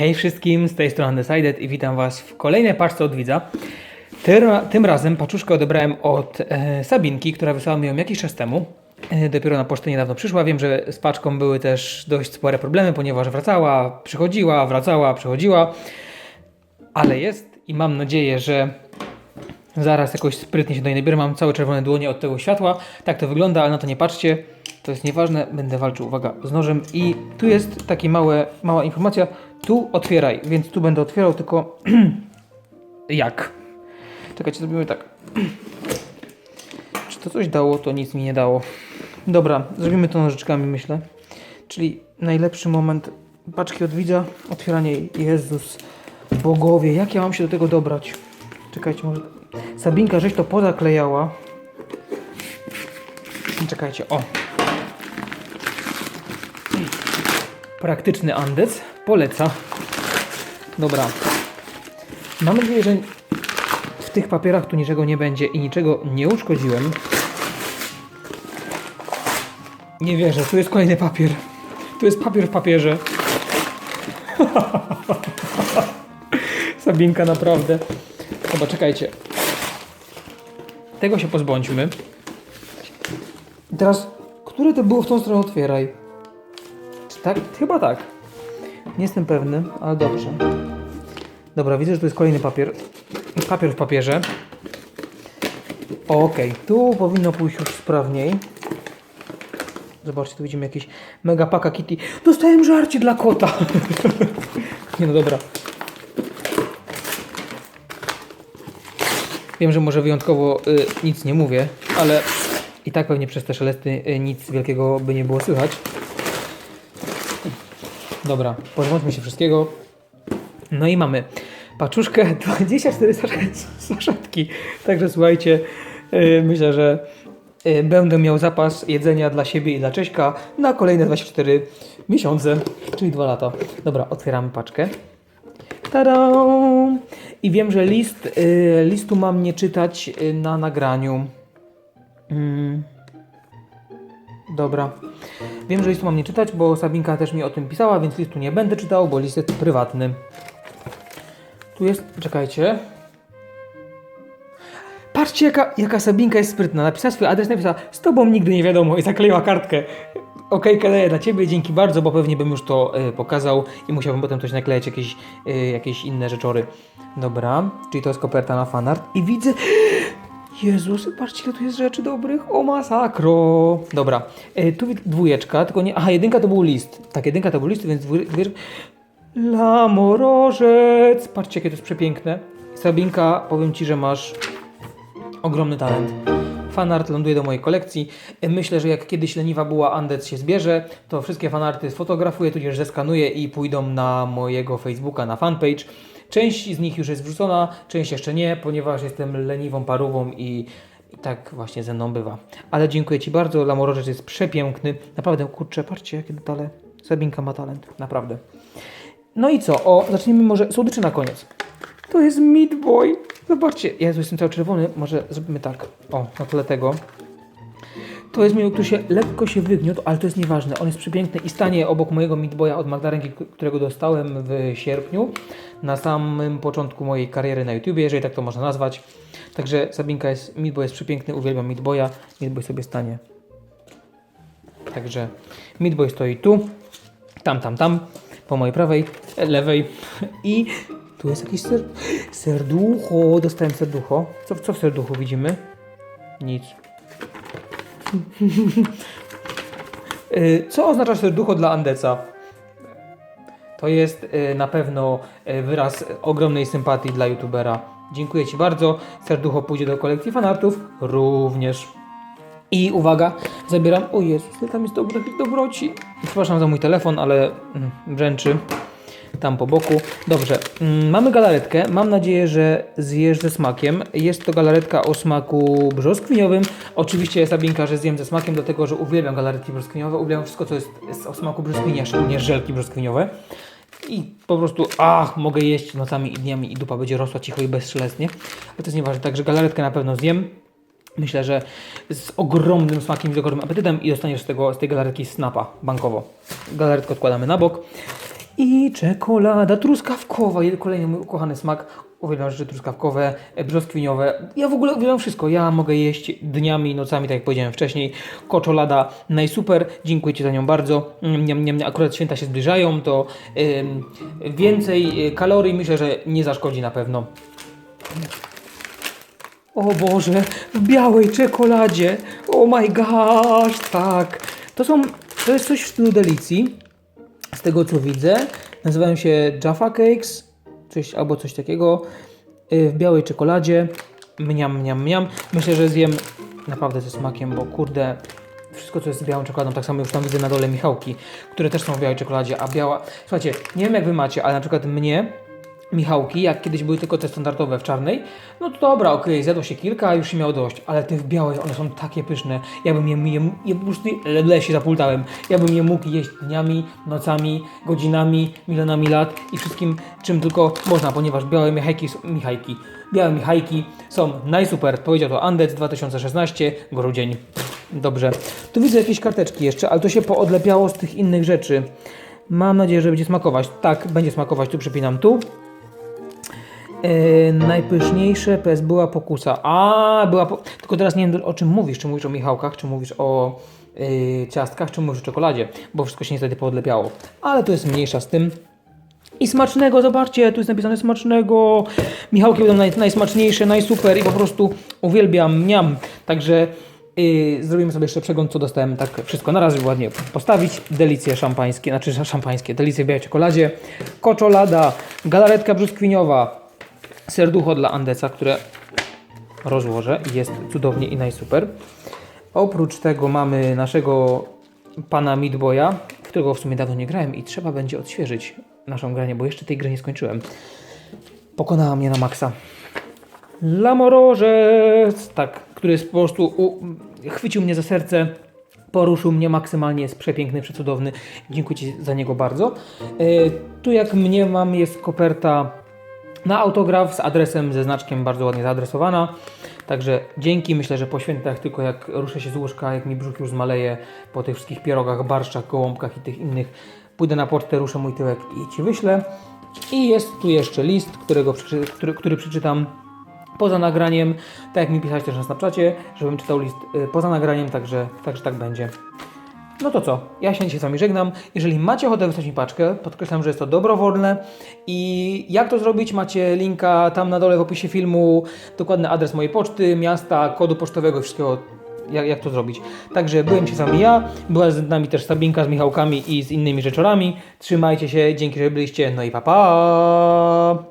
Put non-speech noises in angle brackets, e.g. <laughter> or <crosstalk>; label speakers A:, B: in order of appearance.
A: Hej wszystkim, z tej strony Decided i witam Was w kolejnej paczce od widza. Tym razem paczuszkę odebrałem od e, Sabinki, która wysłała mi ją jakiś czas temu. E, dopiero na pocztę niedawno przyszła. Wiem, że z paczką były też dość spore problemy, ponieważ wracała, przychodziła, wracała, przychodziła. Ale jest i mam nadzieję, że zaraz jakoś sprytnie się do niej nabiorę. Mam całe czerwone dłonie od tego światła. Tak to wygląda, ale na to nie patrzcie. To jest nieważne. Będę walczył, uwaga, z nożem. I tu jest taka mała informacja. Tu otwieraj, więc tu będę otwierał, tylko <clears throat> jak? Czekajcie, zrobimy tak. Czy to coś dało? To nic mi nie dało. Dobra, zrobimy to nożyczkami, myślę. Czyli najlepszy moment paczki od widza, otwieranie. Jezus, bogowie, jak ja mam się do tego dobrać? Czekajcie, może... Sabinka, żeś to pozaklejała. Czekajcie, o. Praktyczny Andec, poleca. Dobra. Mam nadzieję, że w tych papierach tu niczego nie będzie i niczego nie uszkodziłem. Nie wierzę, tu jest kolejny papier. Tu jest papier w papierze. <laughs> Sabinka, naprawdę. Dobra, czekajcie. Tego się pozbądźmy. I teraz, które to było w tą stronę otwieraj? Tak? Chyba tak. Nie jestem pewny, ale dobrze. Dobra, widzę, że tu jest kolejny papier. Papier w papierze. Okej, tu powinno pójść już sprawniej. Zobaczcie, tu widzimy jakieś mega paka kitty. Dostałem żarcie dla kota. <laughs> Nie no dobra. Wiem, że może wyjątkowo y, nic nie mówię, ale i tak pewnie przez te szelesty y, nic wielkiego by nie było słychać. Dobra, pozbądźmy się wszystkiego. No i mamy paczuszkę <laughs> 24 saszetki-. Także słuchajcie, yy, myślę, że yy, będę miał zapas jedzenia dla siebie i dla Cześka na kolejne 24 miesiące, czyli 2 lata. Dobra, otwieramy paczkę. Tada! I wiem, że list, yy, listu mam nie czytać yy, na nagraniu. Mm. Dobra. Wiem, że listu mam nie czytać, bo Sabinka też mi o tym pisała, więc listu nie będę czytał, bo list jest prywatny. Tu jest, czekajcie. Patrzcie, jaka, jaka Sabinka jest sprytna. Napisała swój adres, napisała z tobą nigdy nie wiadomo i zakleiła kartkę. Okej, daję dla ciebie, dzięki bardzo, bo pewnie bym już to y, pokazał i musiałbym potem coś naklejać, jakieś, y, jakieś inne rzeczory. Dobra, czyli to jest koperta na fanart i widzę... Jezus, patrzcie ile tu jest rzeczy dobrych, o masakro. Dobra, y, tu dwójeczka, tylko nie... Aha, jedynka to był list. Tak, jedynka to był list, więc dwój- dwójeczka... Lamorożec! Patrzcie, jakie to jest przepiękne. Sabinka, powiem Ci, że masz ogromny talent. Fanart ląduje do mojej kolekcji. Myślę, że jak kiedyś leniwa była Andec się zbierze, to wszystkie fanarty sfotografuję, tudzież zeskanuję i pójdą na mojego Facebooka, na fanpage. Część z nich już jest wrzucona, część jeszcze nie, ponieważ jestem leniwą parówą i, tak właśnie ze mną bywa. Ale dziękuję Ci bardzo, Lamorożec jest przepiękny. Naprawdę, kurczę, patrzcie jakie detale. Sabinka ma talent, naprawdę. No i co? O, zacznijmy może słodyczy na koniec. To jest Meat Boy. Zobaczcie, ja jestem cały czerwony. Może zrobimy tak. O, na tle tego. To jest miły, który się lekko się wygniótł, ale to jest nieważne. On jest przepiękny i stanie obok mojego Meat Boya od Magdarenki, którego dostałem w sierpniu. Na samym początku mojej kariery na YouTubie, jeżeli tak to można nazwać. Także Sabinka jest, Meat Boy jest przepiękny, uwielbiam Meat Boya. Meat Boy sobie stanie. Także Meat Boy stoi tu, tam, tam, tam, po mojej prawej, lewej i tu jest jakieś ser... serducho. Dostałem serducho. Co, co w serduchu widzimy? Nic. <laughs> Y, Co oznacza serducho dla Andeca? To jest y, na pewno y, wyraz ogromnej sympatii dla youtubera. Dziękuję Ci bardzo. Serducho pójdzie do kolekcji fanartów również. I uwaga, zabieram. O Jezus, tam jest dobrych dobroci. Przepraszam za mój telefon, ale mm, brzęczy tam po boku. Dobrze, mm, mamy galaretkę. Mam nadzieję, że zjesz ze smakiem. Jest to galaretka o smaku brzoskwiniowym. Oczywiście Sabinka, że zjem ze smakiem, dlatego że uwielbiam galaretki brzoskwiniowe. Uwielbiam wszystko, co jest, jest o smaku brzoskwini, a szczególnie żelki brzoskwiniowe. I po prostu, ach, mogę jeść nocami i dniami i dupa będzie rosła cicho i bezszelestnie. Ale to jest nieważne, także galaretkę na pewno zjem. Myślę, że z ogromnym smakiem z ogromnym apetytem i dostaniesz z, tego, z tej galaretki snapa bankowo. Galaretkę odkładamy na bok. I czekolada truskawkowa, kolejny mój ukochany smak. Uwielbiam rzeczy truskawkowe, e, brzoskwiniowe. Ja w ogóle uwielbiam wszystko. Ja mogę jeść dniami, nocami, tak jak powiedziałem wcześniej. Koczolada najsuper. Dziękuję Ci za nią bardzo. Mm, Niam, niam, akurat święta się zbliżają, to więcej y, kalorii myślę, że nie zaszkodzi na pewno. O Boże, w białej czekoladzie. Oh my gosh, tak. To są, to jest coś w stylu delicji, z tego co widzę. Nazywają się Jaffa Cakes, coś, albo coś takiego. y, W białej czekoladzie. Mniam, mniam, mniam. Myślę, że zjem naprawdę ze smakiem, bo kurde, wszystko co jest z białą czekoladą, tak samo już tam widzę na dole Michałki, które też są w białej czekoladzie, a biała... Słuchajcie, nie wiem jak wy macie, ale na przykład mnie Michałki, jak kiedyś były tylko te standardowe w czarnej, no to dobra, okej, zjadło się kilka, już się miało dość, ale te w białej, one są takie pyszne, ja bym je, je, je po prostu, le się zapultałem, ja bym je mógł jeść dniami, nocami, godzinami, milionami lat i wszystkim, czym tylko można, ponieważ białe Michajki, Michajki, białe Michajki są najsuper, powiedział to Andec 2016, grudzień. Dobrze. Tu widzę jakieś karteczki jeszcze, ale to się poodlepiało z tych innych rzeczy. Mam nadzieję, że będzie smakować. Tak, będzie smakować. Tu przypinam tu. Yy, najpyszniejsze PS była pokusa. A, była po... Tylko teraz nie wiem o czym mówisz. Czy mówisz o Michałkach, czy mówisz o yy, ciastkach, czy mówisz o czekoladzie, bo wszystko się niestety poodlepiało. Ale to jest mniejsza z tym. I smacznego, zobaczcie, tu jest napisane smacznego. Michałki będą naj, najsmaczniejsze, najsuper i po prostu uwielbiam, miam. Także yy, zrobimy sobie jeszcze przegląd, co dostałem tak wszystko na raz, żeby ładnie postawić. Delicje szampańskie, znaczy szampańskie, delicje w białej czekoladzie, koczolada, galaretka brzoskwiniowa, serducho dla Andeca, które rozłożę jest cudownie i najsuper. Oprócz tego mamy naszego pana Midboya, którego w sumie dawno nie grałem i trzeba będzie odświeżyć naszą granie, bo jeszcze tej gry nie skończyłem. Pokonała mnie na maksa. Lamorożec, tak, który jest po prostu u, chwycił mnie za serce, poruszył mnie maksymalnie, jest przepiękny, przecudowny. Dziękuję Ci za niego bardzo. E, tu jak mnie mam jest koperta na autograf z adresem, ze znaczkiem bardzo ładnie zaadresowana. Także dzięki, myślę, że po świętach tylko jak ruszę się z łóżka, jak mi brzuch już zmaleje po tych wszystkich pierogach, barszczach, gołąbkach i tych innych, pójdę na pocztę, ruszę mój tyłek i Ci wyślę. I jest tu jeszcze list, którego, który, który przeczytam poza nagraniem, tak jak mi pisać też na Snapchacie, żebym czytał list y, poza nagraniem, także, także tak będzie. No to co? Ja się dzisiaj z Wami żegnam. Jeżeli macie ochotę wysłać mi paczkę, podkreślam, że jest to dobrowolne i jak to zrobić? Macie linka tam na dole w opisie filmu, dokładny adres mojej poczty, miasta, kodu pocztowego i wszystkiego, jak, jak to zrobić. Także byłem się z Wami ja, była z nami też Sabinka z Michałkami i z innymi rzeczorami. Trzymajcie się, dzięki, że byliście, no i pa pa!